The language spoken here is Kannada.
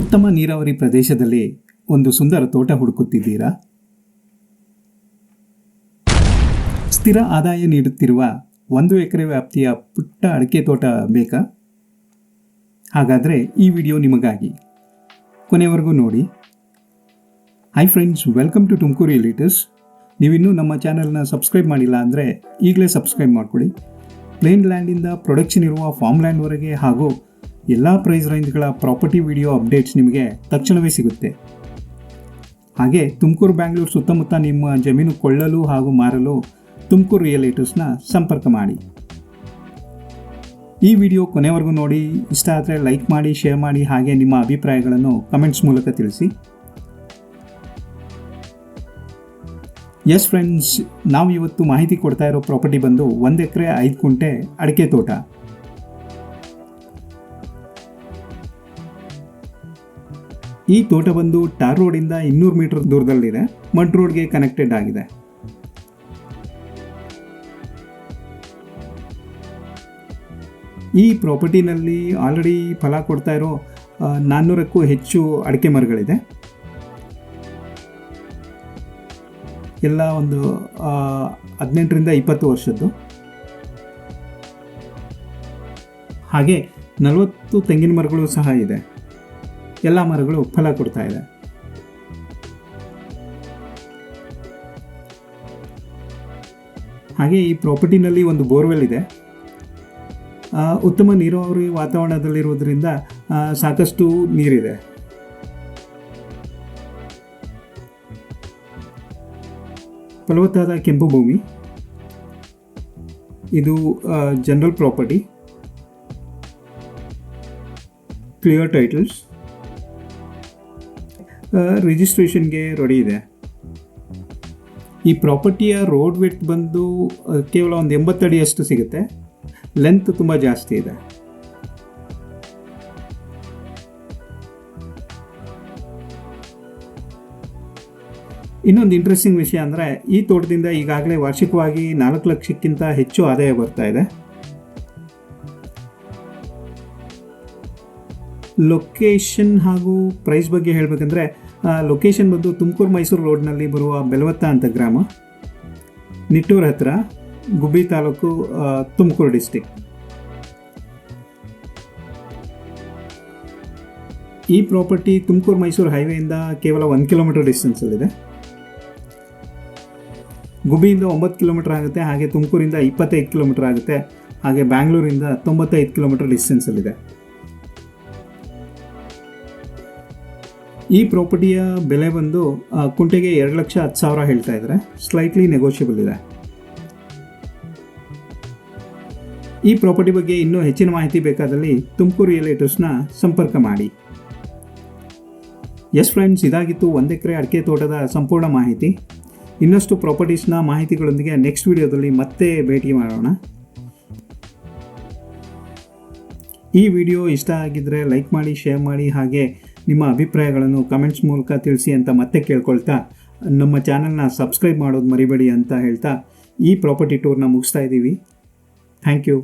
ಉತ್ತಮ ನೀರಾವರಿ ಪ್ರದೇಶದಲ್ಲಿ ಒಂದು ಸುಂದರ ತೋಟ ಹುಡುಕುತ್ತಿದ್ದೀರಾ? ಸ್ಥಿರ ಆದಾಯ ನೀಡುತ್ತಿರುವ ಒಂದು ಎಕರೆ ವ್ಯಾಪ್ತಿಯ ಪುಟ್ಟ ಅಡಿಕೆ ತೋಟ ಬೇಕಾ? ಹಾಗಾದರೆ ಈ ವಿಡಿಯೋ ನಿಮಗಾಗಿ. ಕೊನೆವರೆಗೂ ನೋಡಿ. Hi friends welcome to Tumakuru ಎಲಿಟರ್ಸ್ ನೀವಿನ್ನೂ ನಮ್ಮ ಚಾನಲ್ನ ಸಬ್ಸ್ಕ್ರೈಬ್ ಮಾಡಿಲ್ಲ ಅಂದರೆ ಈಗಲೇ ಸಬ್ಸ್ಕ್ರೈಬ್ ಮಾಡಿಕೊಡಿ. ಪ್ಲೇನ್ ಲ್ಯಾಂಡಿಂದ ಪ್ರೊಡಕ್ಷನ್ ಇರುವ ಫಾರ್ಮ್ ಲ್ಯಾಂಡ್ವರೆಗೆ ಹಾಗೂ ಎಲ್ಲ ಪ್ರೈಸ್ ರೇಂಜ್ಗಳ ಪ್ರಾಪರ್ಟಿ ವಿಡಿಯೋ ಅಪ್ಡೇಟ್ಸ್ ನಿಮಗೆ ತಕ್ಷಣವೇ ಸಿಗುತ್ತೆ. ಹಾಗೆ ತುಮಕೂರು ಬ್ಯಾಂಗ್ಳೂರು ಸುತ್ತಮುತ್ತ ನಿಮ್ಮ ಜಮೀನು ಕೊಳ್ಳಲು ಹಾಗೂ ಮಾರಲು ತುಮಕೂರು ರಿಯಲೇಟರ್ಸ್ನ ಸಂಪರ್ಕ ಮಾಡಿ. ಈ ವಿಡಿಯೋ ಕೊನೆವರೆಗೂ ನೋಡಿ, ಇಷ್ಟ ಆದರೆ ಲೈಕ್ ಮಾಡಿ ಶೇರ್ ಮಾಡಿ, ಹಾಗೆ ನಿಮ್ಮ ಅಭಿಪ್ರಾಯಗಳನ್ನು ಕಮೆಂಟ್ಸ್ ಮೂಲಕ ತಿಳಿಸಿ. ಎಸ್ ಫ್ರೆಂಡ್ಸ್ ನಾವು ಇವತ್ತು ಮಾಹಿತಿ ಕೊಡ್ತಾ ಇರೋ ಪ್ರಾಪರ್ಟಿ ಬಂದು ಒಂದು ಎಕರೆ ಐದು ಕುಂಟೆ ಅಡಿಕೆ ತೋಟ. ಈ ತೋಟ ಬಂದು ಟಾರ್ ರೋಡಿಂದ ಇನ್ನೂರು ಮೀಟರ್ ದೂರದಲ್ಲಿದೆ. ಮಡ್ ರೋಡ್ಗೆ ಕನೆಕ್ಟೆಡ್ ಆಗಿದೆ. ಈ ಪ್ರಾಪರ್ಟಿನಲ್ಲಿ ಆಲ್ರೆಡಿ ಫಲ ಕೊಡ್ತಾ ಇರೋ ನಾನ್ನೂರಕ್ಕೂ ಹೆಚ್ಚು ಅಡಿಕೆ ಮರಗಳಿದೆ. ಎಲ್ಲ ಒಂದು ಹದಿನೆಂಟರಿಂದ ಇಪ್ಪತ್ತು ವರ್ಷದ್ದು. ಹಾಗೆ ನಲವತ್ತು ತೆಂಗಿನ ಮರಗಳು ಸಹ ಇದೆ. ಎಲ್ಲ ಮರಗಳು ಫಲ ಕೊಡ್ತಾ ಇದೆ. ಹಾಗೆ ಈ ಪ್ರಾಪರ್ಟಿನಲ್ಲಿ ಒಂದು ಬೋರ್ವೆಲ್ ಇದೆ. ಉತ್ತಮ ನೀರಾವರಿ ವಾತಾವರಣದಲ್ಲಿರುವುದರಿಂದ ಸಾಕಷ್ಟು ನೀರಿದೆ. ಫಲವತ್ತಾದ ಕೆಂಪು ಭೂಮಿ. ಇದು ಜನರಲ್ ಪ್ರಾಪರ್ಟಿ ಕ್ಲಿಯರ್ ಟೈಟಲ್ಸ್ ರಿಜಿಸ್ಟ್ರೇಷನ್ಗೆ ರೆಡಿ ಇದೆ. ಈ ಪ್ರಾಪರ್ಟಿಯ ರೋಡ್ ವಿಡ್ತ್ ಬಂದು ಕೇವಲ ಒಂದು ಎಂಬತ್ತಡಿಯಷ್ಟು ಸಿಗುತ್ತೆ. ಲೆಂತ್ ತುಂಬ ಜಾಸ್ತಿ ಇದೆ. ಇನ್ನೊಂದು ಇಂಟ್ರೆಸ್ಟಿಂಗ್ ವಿಷಯ ಅಂದರೆ, ಈ ತೋಟದಿಂದ ಈಗಾಗಲೇ ವಾರ್ಷಿಕವಾಗಿ ನಾಲ್ಕು ಲಕ್ಷಕ್ಕಿಂತ ಹೆಚ್ಚು ಆದಾಯ ಬರ್ತಾ ಇದೆ. ಲೊಕೇಶನ್ ಹಾಗೂ ಪ್ರೈಸ್ ಬಗ್ಗೆ ಹೇಳಬೇಕಂದ್ರೆ ಲೊಕೇಶನ್ ಬಂದು ತುಮಕೂರು ಮೈಸೂರು ರೋಡ್ನಲ್ಲಿ ಬರುವ ಬೆಲವತ್ತ ಅಂತ ಗ್ರಾಮ, ನಿಟ್ಟೂರು ಹತ್ತಿರ ಗುಬ್ಬಿ ತಾಲೂಕು ತುಮಕೂರು ಡಿಸ್ಟಿಕ್ ಈ ಪ್ರಾಪರ್ಟಿ ತುಮಕೂರು ಮೈಸೂರು ಹೈವೇಯಿಂದ ಕೇವಲ ಒಂದು ಕಿಲೋಮೀಟರ್ ಡಿಸ್ಟೆನ್ಸಲ್ಲಿದೆ ಗುಬ್ಬಿಯಿಂದ ಒಂಬತ್ತು ಕಿಲೋಮೀಟರ್ ಆಗುತ್ತೆ, ಹಾಗೆ ತುಮಕೂರಿಂದ ಇಪ್ಪತ್ತೈದು ಕಿಲೋಮೀಟರ್ ಆಗುತ್ತೆ, ಹಾಗೆ ಬ್ಯಾಂಗ್ಳೂರಿಂದ ತೊಂಬತ್ತೈದು ಕಿಲೋಮೀಟರ್ ಡಿಸ್ಟೆನ್ಸಲ್ಲಿದೆ ಈ ಪ್ರಾಪರ್ಟಿಯ ಬೆಲೆ ಬಂದು ಕುಂಟೆಗೆ ಎರಡು ಲಕ್ಷ ಹತ್ತು ಸಾವಿರ ಹೇಳ್ತಾ ಇದ್ದಾರೆ. ಸ್ಲೈಟ್ಲಿ ನೆಗೋಷಿಯಬಲ್ ಇದೆ. ಈ ಪ್ರಾಪರ್ಟಿ ಬಗ್ಗೆ ಇನ್ನೂ ಹೆಚ್ಚಿನ ಮಾಹಿತಿ ಬೇಕಾದಲ್ಲಿ ತುಮಕೂರು ರಿಯಲೇಟರ್ಸ್ನ ಸಂಪರ್ಕ ಮಾಡಿ. ಎಸ್ ಫ್ರೆಂಡ್ಸ್ ಇದಾಗಿತ್ತು ಒಂದು ಎಕರೆ ಅಡಿಕೆ ತೋಟದ ಸಂಪೂರ್ಣ ಮಾಹಿತಿ. ಇನ್ನಷ್ಟು ಪ್ರಾಪರ್ಟೀಸ್ನ ಮಾಹಿತಿಗಳೊಂದಿಗೆ ನೆಕ್ಸ್ಟ್ ವಿಡಿಯೋದಲ್ಲಿ ಮತ್ತೆ ಭೇಟಿ ಮಾಡೋಣ. ಈ ವಿಡಿಯೋ ಇಷ್ಟ ಆಗಿದ್ದರೆ ಲೈಕ್ ಮಾಡಿ ಶೇರ್ ಮಾಡಿ, ಹಾಗೆ ನಿಮ್ಮ ಅಭಿಪ್ರಾಯಗಳನ್ನು ಕಮೆಂಟ್ಸ್ ಮೂಲಕ ತಿಳಿಸಿ ಅಂತ ಮತ್ತೆ ಕೇಳ್ಕೊಳ್ತಾ, ನಮ್ಮ ಚಾನಲ್ನ ಸಬ್ಸ್ಕ್ರೈಬ್ ಮಾಡೋದು ಮರಿಬೇಡಿ ಅಂತ ಹೇಳ್ತಾ ಈ ಪ್ರಾಪರ್ಟಿ ಟೂರ್ನ ಮುಗಿಸ್ತಾ ಇದ್ದೀವಿ. Thank you